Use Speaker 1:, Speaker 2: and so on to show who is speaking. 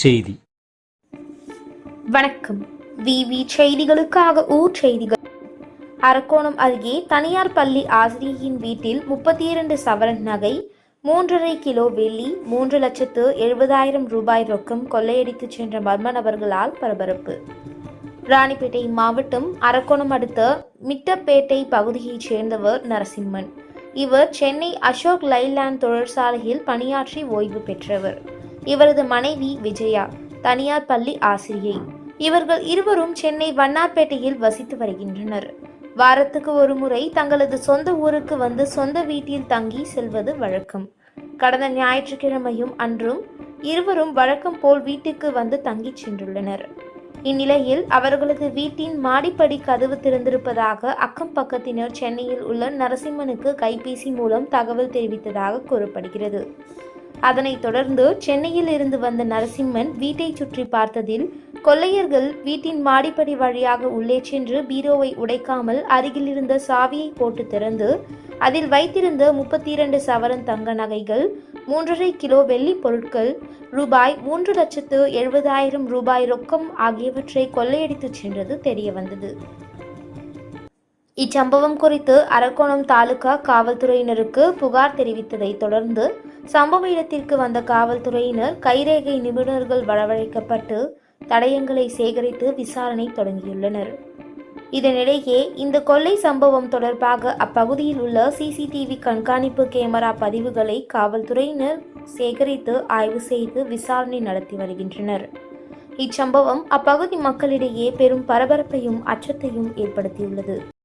Speaker 1: செய்தி.
Speaker 2: வணக்கம். விவி செய்திகளுக்காக ஊர் செய்திகள். அரக்கோணம் அருகே தனியார் பள்ளி ஆசிரியையின் வீட்டில் முப்பத்தி இரண்டு சவரன் நகை மூன்றரை கிலோ வெள்ளி மூன்று லட்சத்து எழுபதாயிரம் ரூபாய் ரொக்கம் கொள்ளையடித்து சென்ற மர்ம நபர்களால் பரபரப்பு. ராணிப்பேட்டை மாவட்டம் அரக்கோணம் அடுத்த மிட்டப்பேட்டை பகுதியைச் சேர்ந்தவர் நரசிம்மன். இவர் சென்னை அசோக் லைலாண்ட் தொழிற்சாலையில் பணியாற்றி ஓய்வு பெற்றவர். இவரது மனைவி விஜயா தனியார் பள்ளி ஆசிரியை. இவர்கள் இருவரும் சென்னை வண்ணார்பேட்டையில் வசித்து வருகின்றனர். வாரத்துக்கு ஒரு முறை தங்களது சொந்த ஊருக்கு வந்து சொந்த வீட்டில் தங்கி செல்வது வழக்கம். கடந்த ஞாயிற்றுக்கிழமையும் அன்றும் இருவரும் வழக்கம் போல் வீட்டுக்கு வந்து தங்கிச் சென்றுள்ளனர். இந்நிலையில் அவர்களது வீட்டின் மாடிப்படி கதவு திறந்திருப்பதாக அக்கம் பக்கத்தினர் சென்னையில் உள்ள நரசிம்மனுக்கு கைபேசி மூலம் தகவல் தெரிவித்ததாக கூறப்படுகிறது. அதனைத் தொடர்ந்து சென்னையில் இருந்து வந்த நரசிம்மன் வீட்டை சுற்றி பார்த்ததில் கொள்ளையர்கள் வீட்டின் மாடிப்படி வழியாக உள்ளே சென்று பீரோவை உடைக்காமல் அருகில் இருந்த சாவியை போட்டு திறந்து அதில் வைத்திருந்த முப்பத்தி இரண்டு சவரன் தங்க நகைகள் மூன்றரை கிலோ வெள்ளி பொருட்கள் ரூபாய் மூன்று லட்சத்து எழுபதாயிரம் ரூபாய் ரொக்கம் ஆகியவற்றை கொள்ளையடித்துச் சென்றது தெரியவந்தது இச்சம்பவம் குறித்து அரக்கோணம் தாலுகா காவல்துறையினருக்கு புகார் தெரிவித்ததைத் தொடர்ந்து சம்பவ இடத்திற்கு வந்த காவல்துறையினர் கைரேகை நிபுணர்கள் வரவழைக்கப்பட்டு தடயங்களை சேகரித்து விசாரணை தொடங்கியுள்ளனர். இதனிடையே இந்த கொள்ளை சம்பவம் தொடர்பாக அப்பகுதியில் உள்ள சிசிடிவி கண்காணிப்பு கேமரா பதிவுகளை காவல்துறையினர் சேகரித்து ஆய்வு செய்து விசாரணை நடத்தி வருகின்றனர். இச்சம்பவம் அப்பகுதி மக்களிடையே பெரும் பரபரப்பையும் அச்சத்தையும் ஏற்படுத்தியுள்ளது.